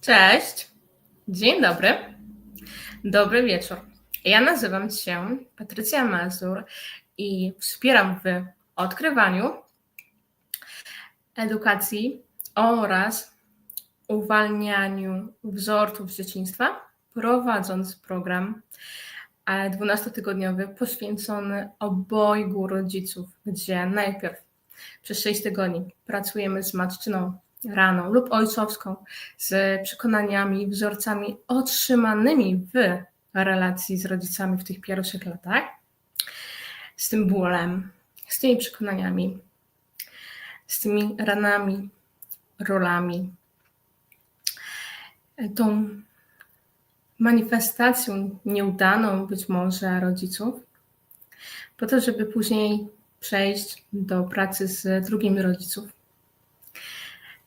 Cześć, dzień dobry, dobry wieczór. Ja nazywam się Patrycja Mazur i wspieram w odkrywaniu, edukacji oraz uwalnianiu wzorców z dzieciństwa, prowadząc program 12-tygodniowy poświęcony obojgu rodziców, gdzie najpierw przez 6 tygodni pracujemy z matczyną raną lub ojcowską, z przekonaniami, wzorcami otrzymanymi w relacji z rodzicami w tych pierwszych latach, z tym bólem, z tymi przekonaniami, z tymi ranami, rolami, tą manifestacją nieudaną być może rodziców, po to, żeby później przejść do pracy z drugimi rodziców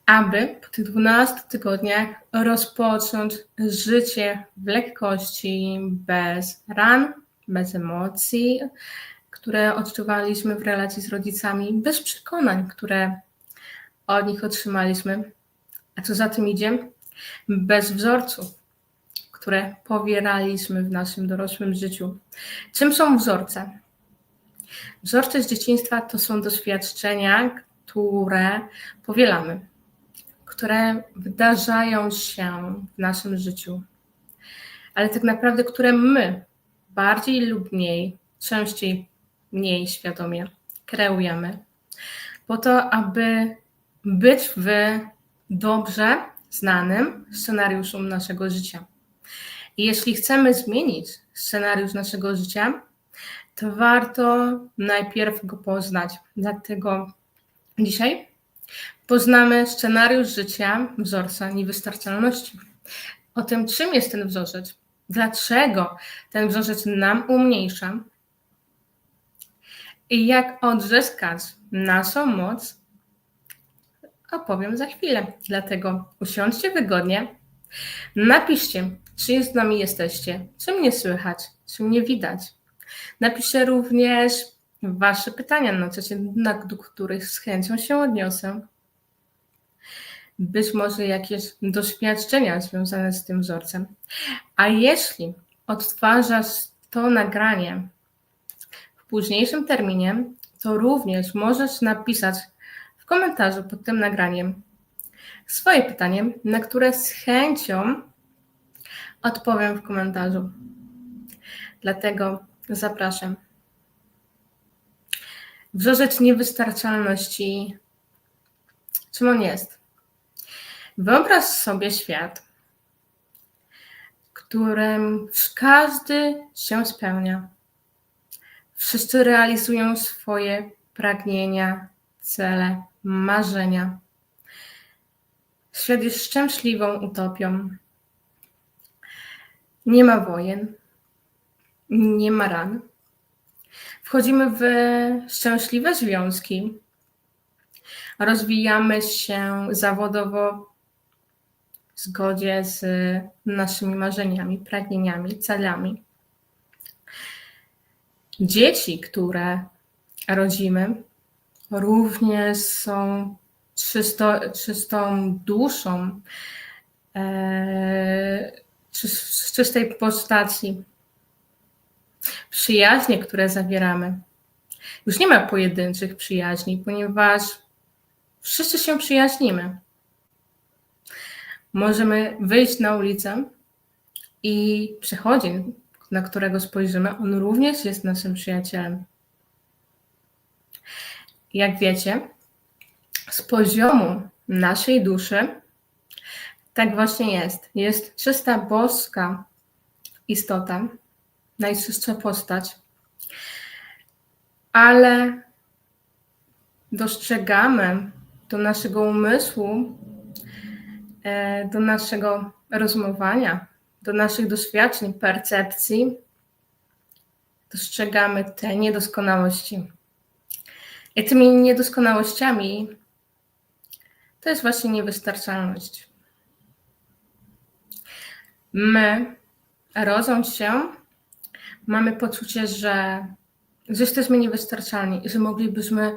aby po tych 12 tygodniach rozpocząć życie w lekkości, bez ran, bez emocji, które odczuwaliśmy w relacji z rodzicami, bez przekonań, które od nich otrzymaliśmy. A co za tym idzie? Bez wzorców, które powieraliśmy w naszym dorosłym życiu. Czym są wzorce? Wzorce z dzieciństwa to są doświadczenia, które powielamy które wydarzają się w naszym życiu, ale tak naprawdę, które my bardziej lub mniej, częściej mniej świadomie kreujemy, po to, aby być w dobrze znanym scenariuszu naszego życia. I jeśli chcemy zmienić scenariusz naszego życia, to warto najpierw go poznać. Dlatego dzisiaj Poznamy scenariusz życia wzorca niewystarczalności. O tym, czym jest ten wzorzec, dlaczego ten wzorzec nam umniejsza i jak odzyskać naszą moc, opowiem za chwilę. Dlatego usiądźcie wygodnie, napiszcie, czy z nami jesteście, czy mnie słychać, czy mnie widać. Napiszcie również Wasze pytania na czacie, do których z chęcią się odniosę być może jakieś doświadczenia związane z tym wzorcem. A jeśli odtwarzasz to nagranie w późniejszym terminie, to również możesz napisać w komentarzu pod tym nagraniem swoje pytanie, na które z chęcią odpowiem w komentarzu. Dlatego zapraszam. Wzorzec niewystarczalności. Czym on jest? Wyobraź sobie świat, w którym każdy się spełnia. Wszyscy realizują swoje pragnienia, cele, marzenia. Świat jest szczęśliwą utopią. Nie ma wojen, nie ma ran. Wchodzimy w szczęśliwe związki, rozwijamy się zawodowo w zgodzie z naszymi marzeniami, pragnieniami, celami. Dzieci, które rodzimy, również są czysto, czystą duszą, e, z czystej postaci. Przyjaźnie, które zawieramy. Już nie ma pojedynczych przyjaźni, ponieważ wszyscy się przyjaźnimy możemy wyjść na ulicę i przechodzień, na którego spojrzymy, on również jest naszym przyjacielem. Jak wiecie, z poziomu naszej duszy tak właśnie jest. Jest czysta boska istota, najczystsza postać, ale dostrzegamy do naszego umysłu do naszego rozumowania, do naszych doświadczeń, percepcji, dostrzegamy te niedoskonałości. I tymi niedoskonałościami to jest właśnie niewystarczalność. My, rodząc się, mamy poczucie, że, że jesteśmy niewystarczalni, że moglibyśmy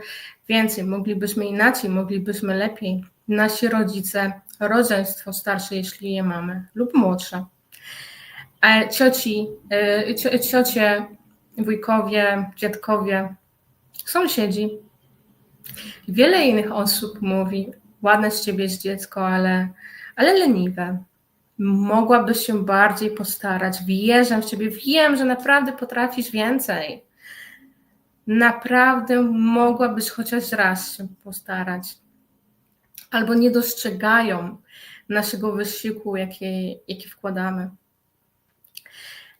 więcej, moglibyśmy inaczej, moglibyśmy lepiej. Nasi rodzice rodzeństwo starsze, jeśli je mamy, lub młodsze, e, cioci, e, cio, ciocie, wujkowie, dziadkowie, sąsiedzi. Wiele innych osób mówi, ładne z ciebie jest dziecko, ale, ale leniwe. Mogłabyś się bardziej postarać. Wierzę w ciebie, wiem, że naprawdę potrafisz więcej. Naprawdę mogłabyś chociaż raz się postarać. Albo nie dostrzegają naszego wysiłku, jaki, jaki wkładamy.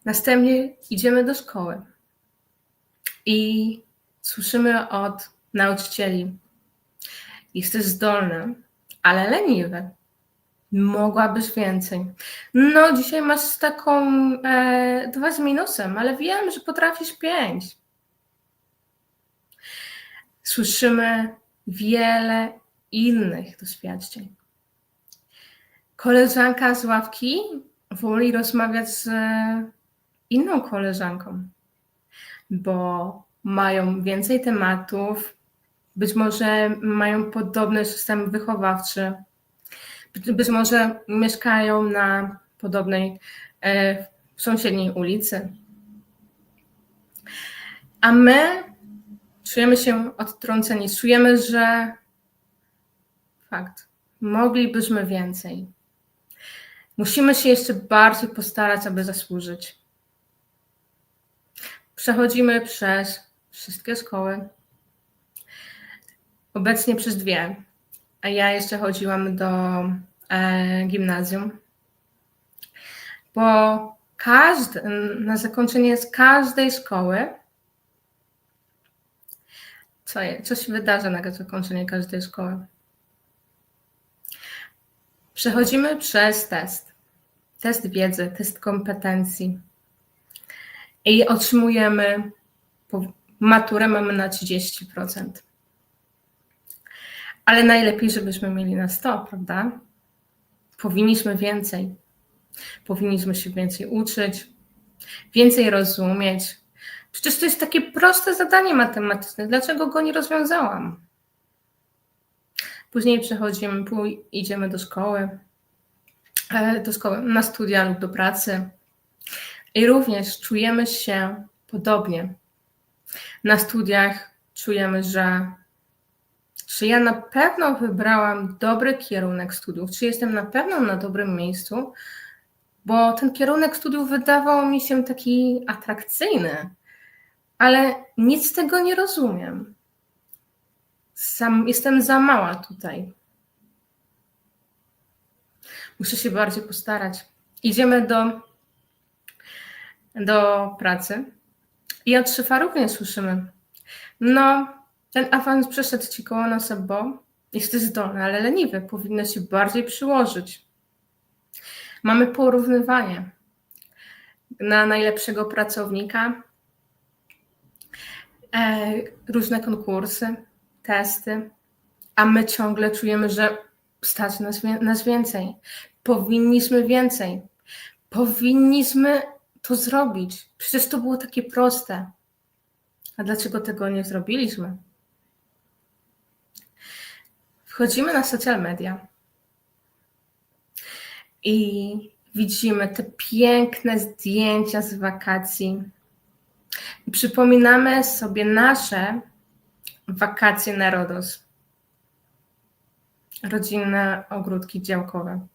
Następnie idziemy do szkoły i słyszymy od nauczycieli: Jesteś zdolny, ale leniwy. Mogłabyś więcej. No, dzisiaj masz taką e, dwa z minusem, ale wiem, że potrafisz pięć. Słyszymy wiele innych doświadczeń. Koleżanka z ławki woli rozmawiać z inną koleżanką, bo mają więcej tematów, być może mają podobny system wychowawczy, być może mieszkają na podobnej, e, sąsiedniej ulicy. A my czujemy się odtrąceni, czujemy, że fakt, moglibyśmy więcej. Musimy się jeszcze bardziej postarać, aby zasłużyć. Przechodzimy przez wszystkie szkoły. Obecnie przez dwie. A ja jeszcze chodziłam do e, gimnazjum. Bo każdy, na zakończenie z każdej szkoły, co, je, co się wydarza na zakończenie każdej szkoły? Przechodzimy przez test. Test wiedzy, test kompetencji. I otrzymujemy maturę mamy na 30%. Ale najlepiej, żebyśmy mieli na 100, prawda? Powinniśmy więcej. Powinniśmy się więcej uczyć, więcej rozumieć. Przecież to jest takie proste zadanie matematyczne. Dlaczego go nie rozwiązałam? Później przechodzimy, idziemy do szkoły, e, do szkoły, na studia lub do pracy. I również czujemy się podobnie. Na studiach czujemy, że czy ja na pewno wybrałam dobry kierunek studiów, czy jestem na pewno na dobrym miejscu, bo ten kierunek studiów wydawał mi się taki atrakcyjny, ale nic z tego nie rozumiem. Sam, jestem za mała tutaj. Muszę się bardziej postarać. Idziemy do, do pracy i od szefa również słyszymy. No, ten awans przeszedł ci koło nosa, bo jesteś zdolny, ale leniwy. Powinno się bardziej przyłożyć. Mamy porównywanie na najlepszego pracownika, e, różne konkursy, testy, a my ciągle czujemy, że stać nas, nas więcej. Powinniśmy więcej. Powinniśmy to zrobić. Przecież to było takie proste. A dlaczego tego nie zrobiliśmy? Wchodzimy na social media i widzimy te piękne zdjęcia z wakacji. Przypominamy sobie nasze wakacje na Rodos. Rodzinne ogródki działkowe.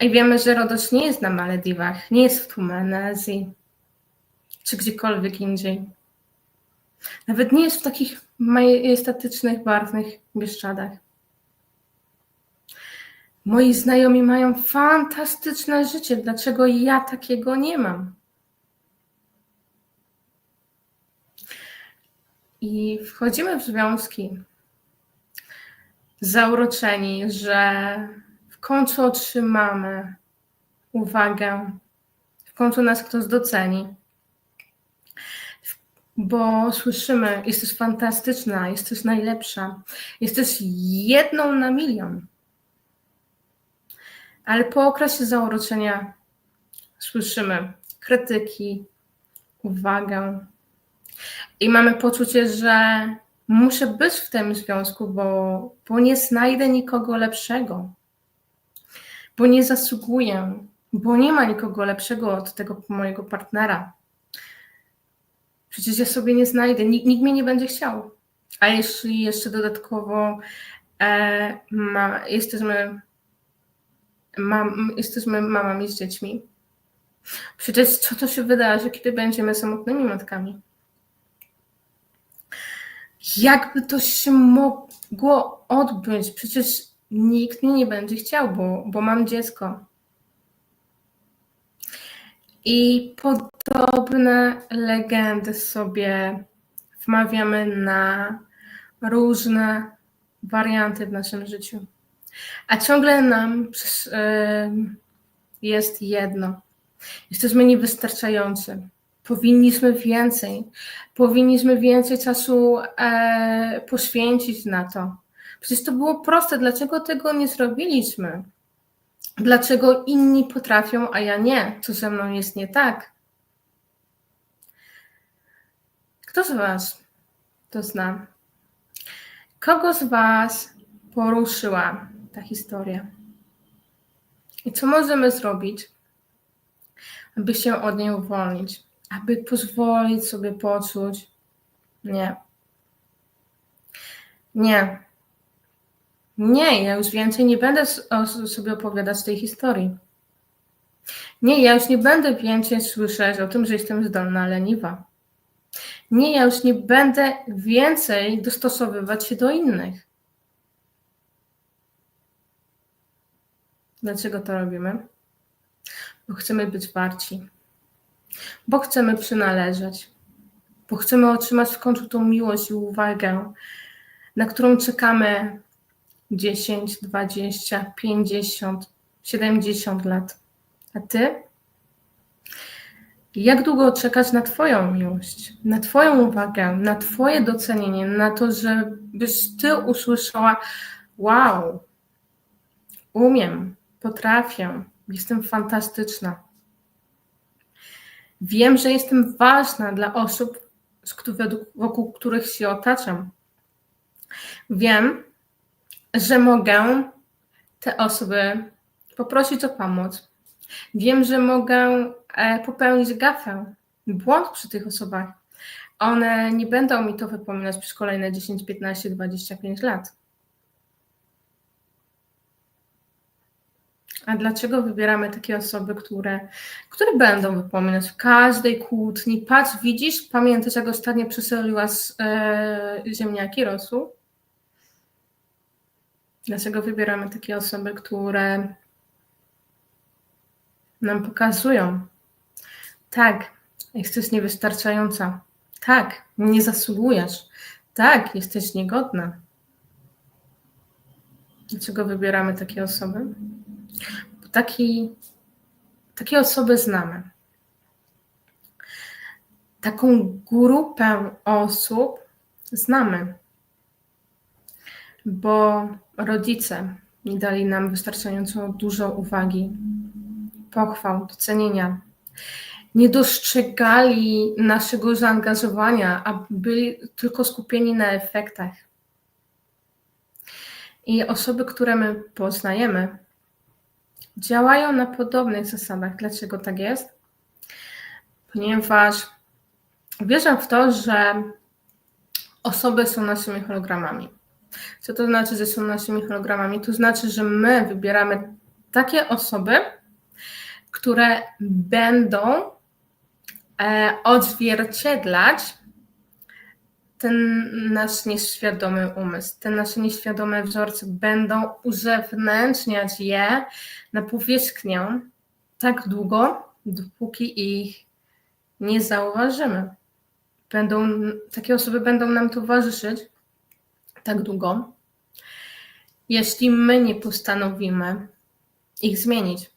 I wiemy, że Rodos nie jest na Malediwach, nie jest w Tumanazji, czy gdziekolwiek indziej. Nawet nie jest w takich majestatycznych, barwnych Bieszczadach. Moi znajomi mają fantastyczne życie. Dlaczego ja takiego nie mam? I wchodzimy w związki zauroczeni, że w końcu otrzymamy uwagę, w końcu nas ktoś doceni bo słyszymy, jesteś fantastyczna, jesteś najlepsza, jesteś jedną na milion. Ale po okresie zauroczenia słyszymy krytyki, uwagę i mamy poczucie, że Muszę być w tym związku, bo, bo nie znajdę nikogo lepszego, bo nie zasługuję, bo nie ma nikogo lepszego od tego mojego partnera. Przecież ja sobie nie znajdę, nikt, nikt mnie nie będzie chciał. A jeśli jeszcze dodatkowo e, ma, jesteśmy, mam, jesteśmy mamami z dziećmi, przecież co to się wydarzy, kiedy będziemy samotnymi matkami? Jakby to się mogło odbyć? Przecież nikt mnie nie będzie chciał, bo, bo mam dziecko. I podobne legendy sobie wmawiamy na różne warianty w naszym życiu. A ciągle nam jest jedno. Jesteśmy niewystarczający. Powinniśmy więcej. Powinniśmy więcej czasu e, poświęcić na to. Przecież to było proste. Dlaczego tego nie zrobiliśmy? Dlaczego inni potrafią, a ja nie? Co ze mną jest nie tak? Kto z Was to zna? Kogo z Was poruszyła ta historia? I co możemy zrobić, aby się od niej uwolnić? Aby pozwolić sobie poczuć, nie. Nie. Nie, ja już więcej nie będę sobie opowiadać tej historii. Nie, ja już nie będę więcej słyszeć o tym, że jestem zdolna, leniwa. Nie, ja już nie będę więcej dostosowywać się do innych. Dlaczego to robimy? Bo chcemy być warci, bo chcemy przynależeć, bo chcemy otrzymać w końcu tą miłość i uwagę, na którą czekamy 10, 20, 50, 70 lat. A ty? Jak długo czekasz na Twoją miłość, na Twoją uwagę, na Twoje docenienie, na to, żebyś Ty usłyszała: Wow, umiem, potrafię, jestem fantastyczna. Wiem, że jestem ważna dla osób, wokół których się otaczam. Wiem, że mogę te osoby poprosić o pomoc. Wiem, że mogę e, popełnić gafę, błąd przy tych osobach. One nie będą mi to wypominać przez kolejne 10, 15, 25 lat. A dlaczego wybieramy takie osoby, które, które będą wypominać w każdej kłótni? Patrz, widzisz, pamiętasz, jak ostatnio przesoliła z, e, ziemniaki rosół? Dlaczego wybieramy takie osoby, które nam pokazują, tak, jesteś niewystarczająca, tak, nie zasługujesz, tak, jesteś niegodna. Dlaczego wybieramy takie osoby? Taki, takie osoby znamy. Taką grupę osób znamy bo rodzice nie dali nam wystarczająco dużo uwagi, pochwał, docenienia. Nie dostrzegali naszego zaangażowania, a byli tylko skupieni na efektach. I osoby, które my poznajemy, działają na podobnych zasadach. Dlaczego tak jest? Ponieważ wierzę w to, że osoby są naszymi hologramami. Co to znaczy, że są naszymi hologramami? To znaczy, że my wybieramy takie osoby, które będą e, odzwierciedlać ten nasz nieświadomy umysł, te nasze nieświadome wzorce będą uzewnętrzniać je na powierzchnię tak długo, dopóki ich nie zauważymy. Będą, takie osoby będą nam towarzyszyć tak długo, jeśli my nie postanowimy ich zmienić.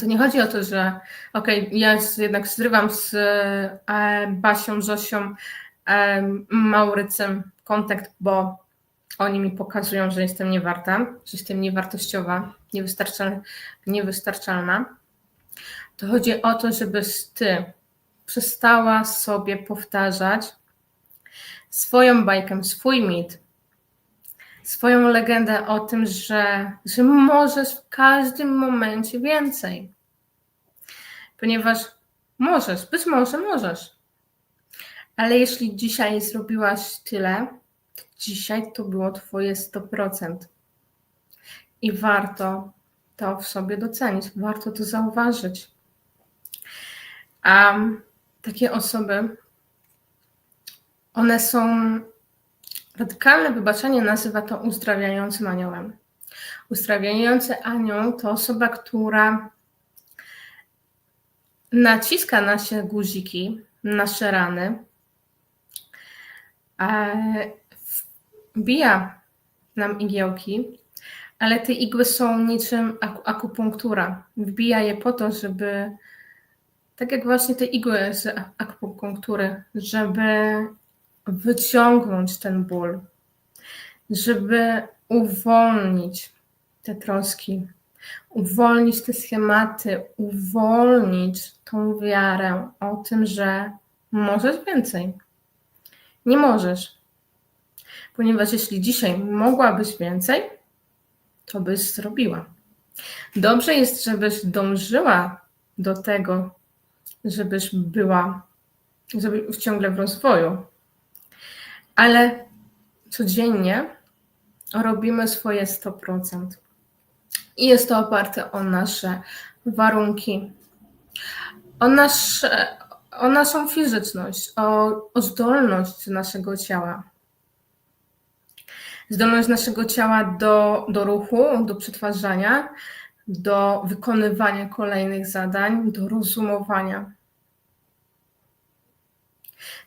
To nie chodzi o to, że okej, okay, ja jednak zrywam z e, Basią, Zosią, Maurycem kontakt, bo oni mi pokazują, że jestem niewarta, że jestem niewartościowa, niewystarczalna, niewystarczalna. To chodzi o to, żebyś ty przestała sobie powtarzać, swoją bajkę, swój mit, swoją legendę o tym, że, że możesz w każdym momencie więcej. Ponieważ możesz, być może możesz. Ale jeśli dzisiaj zrobiłaś tyle, dzisiaj to było Twoje 100%. I warto to w sobie docenić, warto to zauważyć. A takie osoby, one są, radykalne wybaczenie nazywa to uzdrawiającym aniołem. Uzdrawiający anioł to osoba, która naciska nasze guziki, nasze rany, wbija nam igiełki, ale te igły są niczym akupunktura. Wbija je po to, żeby, tak jak właśnie te igły z akupunktury, żeby wyciągnąć ten ból, żeby uwolnić te troski, uwolnić te schematy, uwolnić tą wiarę o tym, że możesz więcej. Nie możesz. Ponieważ jeśli dzisiaj mogłabyś więcej, to byś zrobiła. Dobrze jest, żebyś dążyła do tego, żebyś była żeby ciągle w rozwoju, ale codziennie robimy swoje 100%. I jest to oparte o nasze warunki, o, nasze, o naszą fizyczność, o, o zdolność naszego ciała. Zdolność naszego ciała do, do ruchu, do przetwarzania, do wykonywania kolejnych zadań, do rozumowania.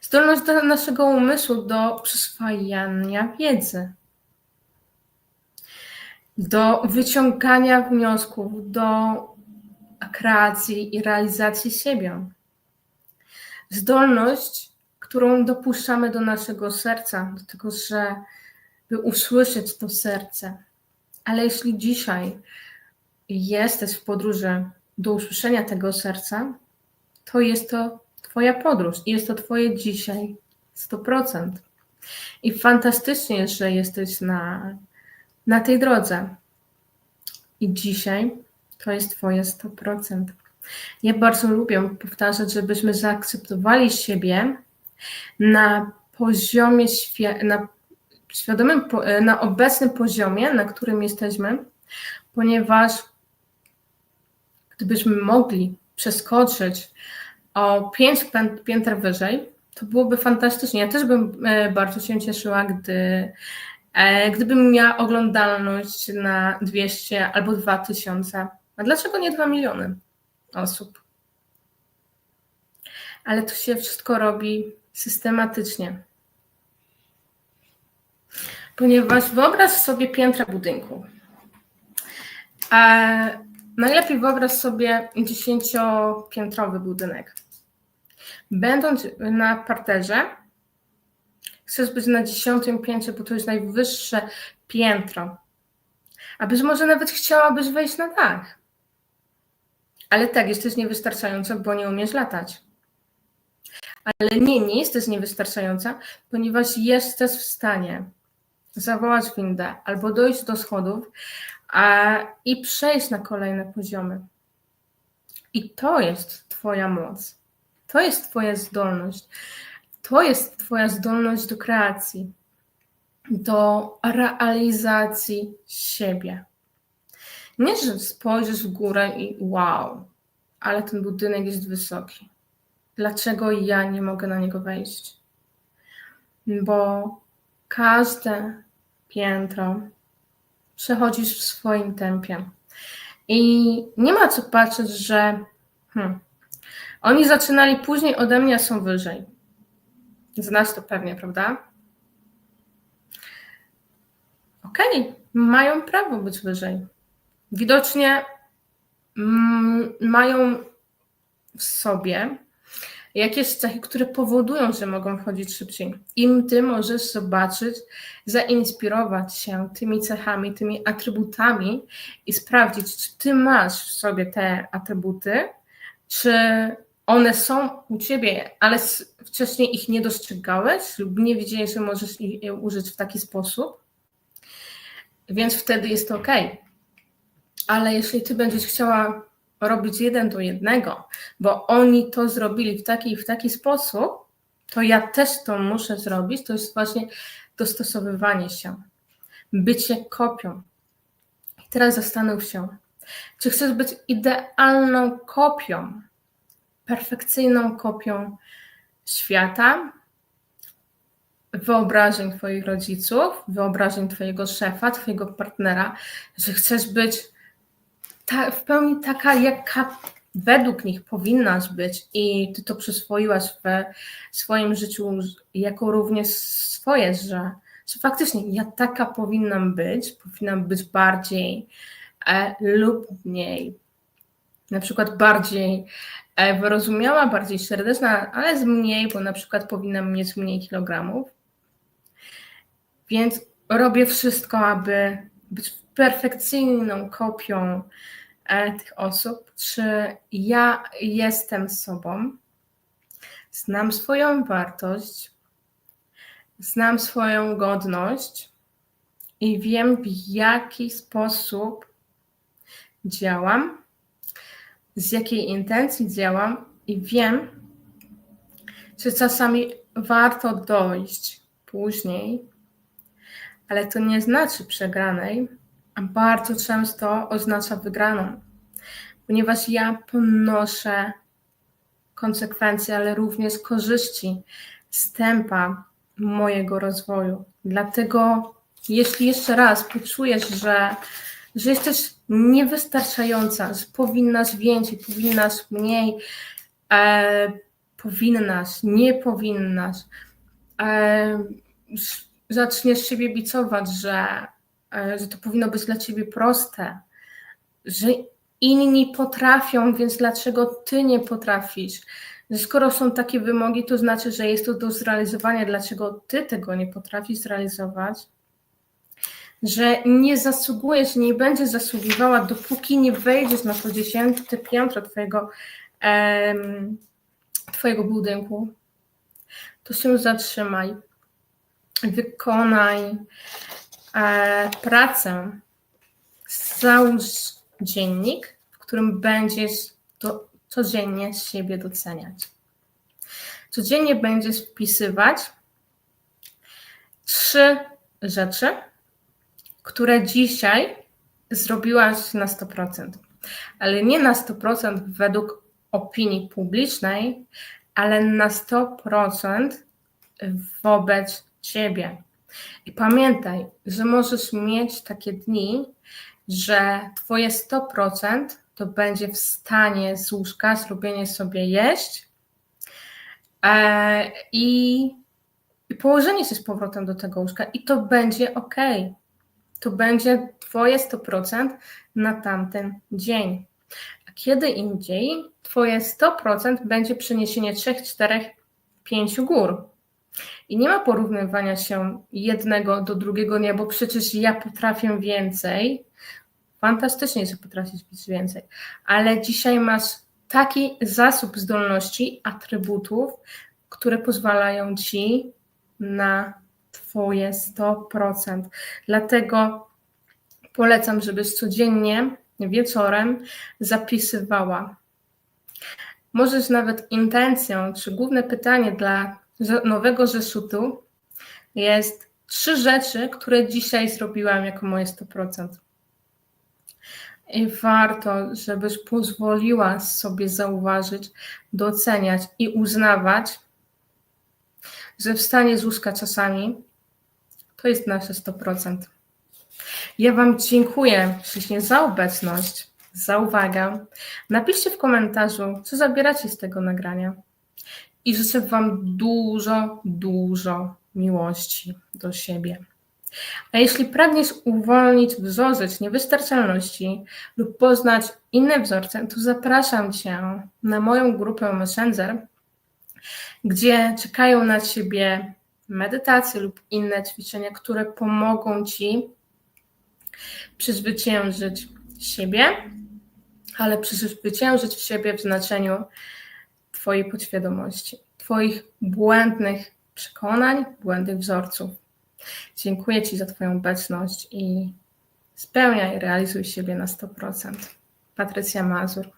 Zdolność do naszego umysłu do przyswajania wiedzy, do wyciągania wniosków, do kreacji i realizacji siebie. Zdolność, którą dopuszczamy do naszego serca, do tego, że by usłyszeć to serce. Ale jeśli dzisiaj jesteś w podróży do usłyszenia tego serca, to jest to Twoja podróż i jest to Twoje dzisiaj 100%. I fantastycznie że jesteś na, na tej drodze. I dzisiaj to jest Twoje 100%. Ja bardzo lubię powtarzać, żebyśmy zaakceptowali siebie na poziomie, na świadomym, na obecnym poziomie, na którym jesteśmy, ponieważ gdybyśmy mogli przeskoczyć o pięć pięter wyżej, to byłoby fantastycznie. Ja też bym e, bardzo się cieszyła, gdy, e, gdybym miała oglądalność na 200 albo 2000. A dlaczego nie 2 miliony osób? Ale to się wszystko robi systematycznie. Ponieważ wyobraź sobie piętra budynku. A najlepiej wyobraź sobie dziesięciopiętrowy budynek. Będąc na parterze, chcesz być na dziesiątym piętrze, bo to jest najwyższe piętro. A być może nawet chciałabyś wejść na dach. Ale tak, jesteś niewystarczająca, bo nie umiesz latać. Ale nie, nie jesteś niewystarczająca, ponieważ jesteś w stanie zawołać windę albo dojść do schodów a, i przejść na kolejne poziomy. I to jest Twoja moc. To jest Twoja zdolność. To jest Twoja zdolność do kreacji, do realizacji siebie. Nie, że spojrzysz w górę i wow, ale ten budynek jest wysoki. Dlaczego ja nie mogę na niego wejść? Bo każde piętro przechodzisz w swoim tempie. I nie ma co patrzeć, że hmm, oni zaczynali później ode mnie, a są wyżej. Znasz to pewnie, prawda? Okej, okay, mają prawo być wyżej. Widocznie mm, mają w sobie jakieś cechy, które powodują, że mogą wchodzić szybciej. Im ty możesz zobaczyć, zainspirować się tymi cechami, tymi atrybutami i sprawdzić, czy ty masz w sobie te atrybuty, czy one są u ciebie, ale wcześniej ich nie dostrzegałeś lub nie wiedziałeś, że możesz ich użyć w taki sposób, więc wtedy jest to ok. Ale jeśli ty będziesz chciała robić jeden do jednego, bo oni to zrobili w taki i w taki sposób, to ja też to muszę zrobić. To jest właśnie dostosowywanie się, bycie kopią. I teraz zastanów się, czy chcesz być idealną kopią, perfekcyjną kopią świata, wyobrażeń Twoich rodziców, wyobrażeń Twojego szefa, Twojego partnera, że chcesz być ta, w pełni taka, jaka według nich powinnaś być i Ty to przyswoiłaś w swoim życiu jako również swoje, że, że faktycznie ja taka powinnam być, powinnam być bardziej e, lub mniej, na przykład bardziej e, wyrozumiała, bardziej serdeczna, ale z mniej, bo na przykład powinnam mieć mniej kilogramów. Więc robię wszystko, aby być perfekcyjną kopią e, tych osób, czy ja jestem sobą, znam swoją wartość, znam swoją godność i wiem, w jaki sposób działam, z jakiej intencji działam, i wiem, że czasami warto dojść później ale to nie znaczy przegranej, bardzo często oznacza wygraną, ponieważ ja ponoszę konsekwencje, ale również korzyści z tempa mojego rozwoju. Dlatego, jeśli jeszcze raz poczujesz, że, że jesteś niewystarczająca, że powinnaś więcej, powinnaś mniej, e, powinnaś, nie powinnaś, e, zaczniesz siebie bicować, że, że to powinno być dla ciebie proste, że inni potrafią, więc dlaczego ty nie potrafisz? Że skoro są takie wymogi, to znaczy, że jest to do zrealizowania, dlaczego ty tego nie potrafisz zrealizować? Że nie zasługujesz, nie będziesz zasługiwała, dopóki nie wejdziesz na to dziesiąte piętro twojego, em, twojego budynku, to się zatrzymaj wykonaj e, pracę, załóż dziennik, w którym będziesz do, codziennie siebie doceniać. Codziennie będziesz wpisywać trzy rzeczy, które dzisiaj zrobiłaś na 100%, ale nie na 100% według opinii publicznej, ale na 100% wobec siebie. I pamiętaj, że możesz mieć takie dni, że Twoje 100% to będzie w stanie z łóżka zrobienie sobie jeść e, i, i położenie się z powrotem do tego łóżka i to będzie ok. To będzie Twoje 100% na tamten dzień. A kiedy indziej Twoje 100% będzie przeniesienie 3, 4, 5 gór. I nie ma porównywania się jednego do drugiego nie, bo przecież ja potrafię więcej. Fantastycznie, że potrafisz więcej, ale dzisiaj masz taki zasób zdolności, atrybutów, które pozwalają ci na Twoje 100%. Dlatego polecam, żebyś codziennie wieczorem zapisywała. Możesz nawet intencją, czy główne pytanie dla nowego zeszytu jest trzy rzeczy, które dzisiaj zrobiłam jako moje 100%. I warto, żebyś pozwoliła sobie zauważyć, doceniać i uznawać, że wstanie z łóżka czasami to jest nasze 100%. Ja Wam dziękuję ślicznie za obecność, za uwagę. Napiszcie w komentarzu, co zabieracie z tego nagrania i życzę Wam dużo, dużo miłości do siebie. A jeśli pragniesz uwolnić wzorzec niewystarczalności lub poznać inne wzorce, to zapraszam Cię na moją grupę Messenger, gdzie czekają na Ciebie medytacje lub inne ćwiczenia, które pomogą Ci przezwyciężyć siebie, ale przezwyciężyć w siebie w znaczeniu Twojej podświadomości, Twoich błędnych przekonań, błędnych wzorców. Dziękuję Ci za Twoją obecność i spełniaj, realizuj siebie na 100%. Patrycja Mazur.